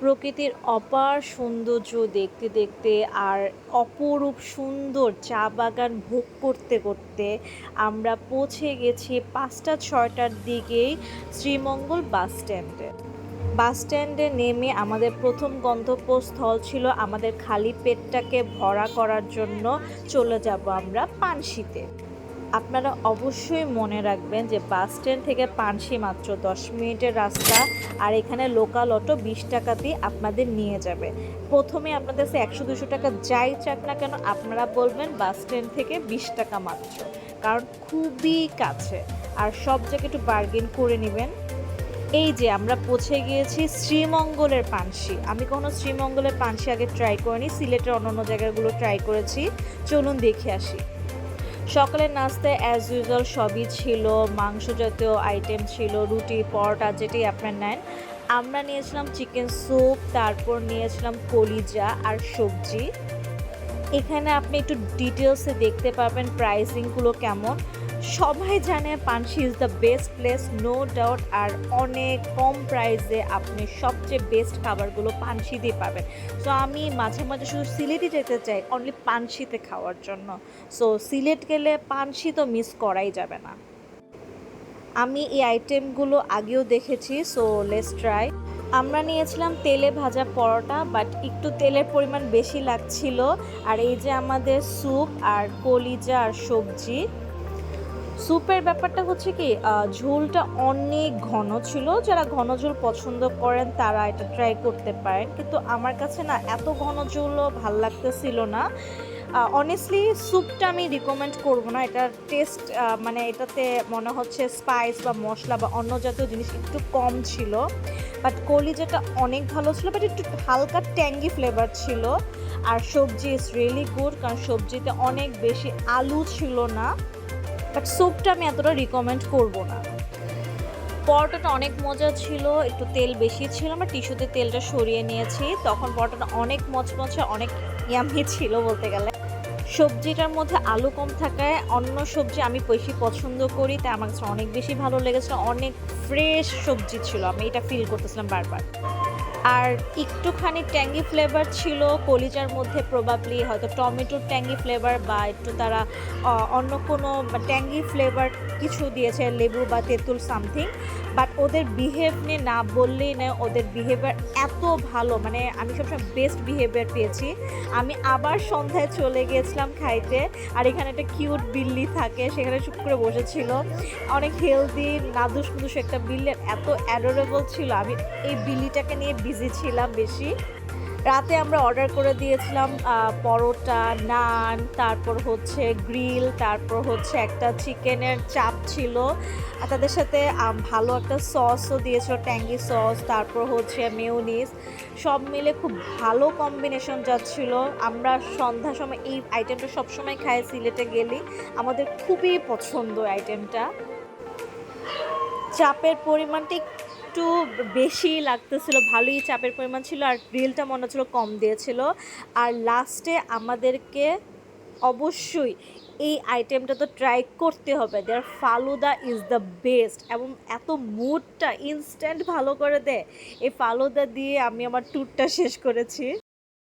প্রকৃতির অপার সৌন্দর্য দেখতে দেখতে আর অপরূপ সুন্দর চা বাগান ভোগ করতে করতে আমরা পৌঁছে গেছি পাঁচটা, ছয়টার দিকেই শ্রীমঙ্গল বাস স্ট্যান্ডে। বাস স্ট্যান্ডে নেমে আমাদের প্রথম গন্তব্যস্থল ছিল আমাদের খালি পেটটাকে ভরা করার জন্য চলে যাব আমরা পানশিতে আপনারা অবশ্যই মনে রাখবেন যে বাস স্ট্যান্ড থেকে পানসি মাত্র দশ মিনিটের রাস্তা আর এখানে লোকাল অটো বিশ টাকাতেই আপনাদের নিয়ে যাবে। প্রথমে আপনাদের সে একশো দুশো টাকা যাই চাক না কেন আপনারা বলবেন বাস স্ট্যান্ড থেকে বিশ টাকা মাত্র, কারণ খুবই কাছে। আর সব জায়গায় একটু বার্গেন করে নেবেন। এই যে আমরা পৌঁছে গিয়েছি শ্রীমঙ্গলের পানসি। আমি কখনো শ্রীমঙ্গলের পানসি আগে ট্রাই করিনি, সিলেটের অন্য অন্য জায়গাগুলো ট্রাই করেছি। চলুন দেখে আসি। সকালের নাস্তায় অ্যাজ ইউজুয়াল সবই ছিল, মাংস জাতীয় আইটেম ছিল, রুটি, পরোটা যেটি আপনার নেন। আমরা নিয়েছিলাম চিকেন স্যুপ তারপর নিয়েছিলাম কলিজা আর সবজি। এখানে আপনি একটু ডিটেলসে দেখতে পাবেন প্রাইসিংগুলো কেমন। সবাই জানে Panshi is the best place no doubt আর অনেক কম প্রাইসে আপনি সবচেয়ে বেস্ট খাবারগুলো পানসিতেই পাবেন। সো আমি মাঝে মাঝে শুধু সিলেটই যেতে চাই অনলি পানসিতে খাওয়ার জন্য। সো সিলেট গেলে পানসি তো মিস করাই যাবে না। আমি এই আইটেমগুলো আগেও দেখেছি সো লেস ট্রাই আমরা নিয়েছিলাম তেলে ভাজা পরোটা বাট একটু তেলের পরিমাণ বেশি লাগছিল। আর এই যে আমাদের স্যুপ আর কলিজা আর সবজি স্যুপের ব্যাপারটা হচ্ছে কি ঝোলটা অনেক ঘন ছিল। যারা ঘন ঝোল পছন্দ করেন তারা এটা ট্রাই করতে পারেন। কিন্তু আমার কাছে না, এত ঘন ঝোলও ভালো লাগতেছিল না। অনেস্টলি স্যুপটা আমি রিকমেন্ড করব না। এটার টেস্ট মানে এটাতে মনে হচ্ছে স্পাইস বা মশলা বা অন্য জাতীয় জিনিস একটু কম ছিল। বাট কলিজাটা অনেক ভালো ছিল বাট একটু হালকা ট্যাঙ্গি ফ্লেভার ছিল। আর সবজি ইজ রিয়েলি গুড কারণ সবজিতে অনেক বেশি আলু ছিল না। বাট স্যুপটা আমি এতটা রিকমেন্ড করব না। পরোটাটা অনেক মজা ছিল, একটু তেল বেশি ছিল, আমরা টিস্যুতে তেলটা সরিয়ে নিয়েছি। তখন পরোটাটা অনেক মচমচে, অনেক ইয়ামি ছিল বলতে গেলে। সবজিটার মধ্যে আলু কম থাকায় অন্য সবজি আমি বেশি পছন্দ করি, তাই আমার কাছে অনেক বেশি ভালো লেগেছিল। অনেক ফ্রেশ সবজি ছিল, আমি এটা ফিল করতেছিলাম বারবার। আর একটুখানি ট্যাঙ্গি ফ্লেভার ছিল, কলিজার মধ্যে প্রবাবলি হয়তো টমেটোর ট্যাঙ্গি ফ্লেভার বা একটু তারা অন্য কোনো ট্যাঙ্গি ফ্লেভার কিছু দিয়েছে, লেবু বা তেঁতুল সামথিং বাট ওদের বিহেভ নিয়ে না বললেই না ওদের বিহেভিয়ার এত ভালো মানে আমি সবসময় বেস্ট বিহেভিয়ার পেয়েছি। আমি আবার সন্ধ্যায় চলে গিয়েছিলাম খাইতে, আর এখানে একটা কিউট বিল্লি থাকে, সেখানে চুপ করে বসেছিল। অনেক হেলদি নাদুস একটা বিল্লি, এত অ্যাডোরেবল ছিল। আমি এই বিল্লিটাকে নিয়ে বিজি ছিলাম বেশি। রাতে আমরা অর্ডার করে দিয়েছিলাম পরোটা, নান, তারপর হচ্ছে গ্রিল তারপর হচ্ছে একটা চিকেনের চাপ ছিল। আর তাদের সাথে ভালো একটা সসও দিয়েছিল ট্যাঙ্গি সস তারপর হচ্ছে মেয়োনিজ সব মিলে খুব ভালো কম্বিনেশন যাচ্ছিল আমরা সন্ধ্যার সময় এই আইটেমটা সবসময় খাই, সিলেটে গেলেই। আমাদের খুবই পছন্দ আইটেমটা চাপের পরিমাণটা একটু বেশি লাগতেছিল, ভালোই চাপের পরিমাণ ছিল আর রিলটা মনে হচ্ছিল কম দিয়েছিল। আর লাস্টে আমাদেরকে অবশ্যই এই আইটেমটা তো ট্রাই করতে হবে। There falooda is the best এবং এত মুডটা ইনস্ট্যান্ট ভালো করে দেয় এই ফালুদা দিয়ে আমি আমার ট্যুরটা শেষ করেছি।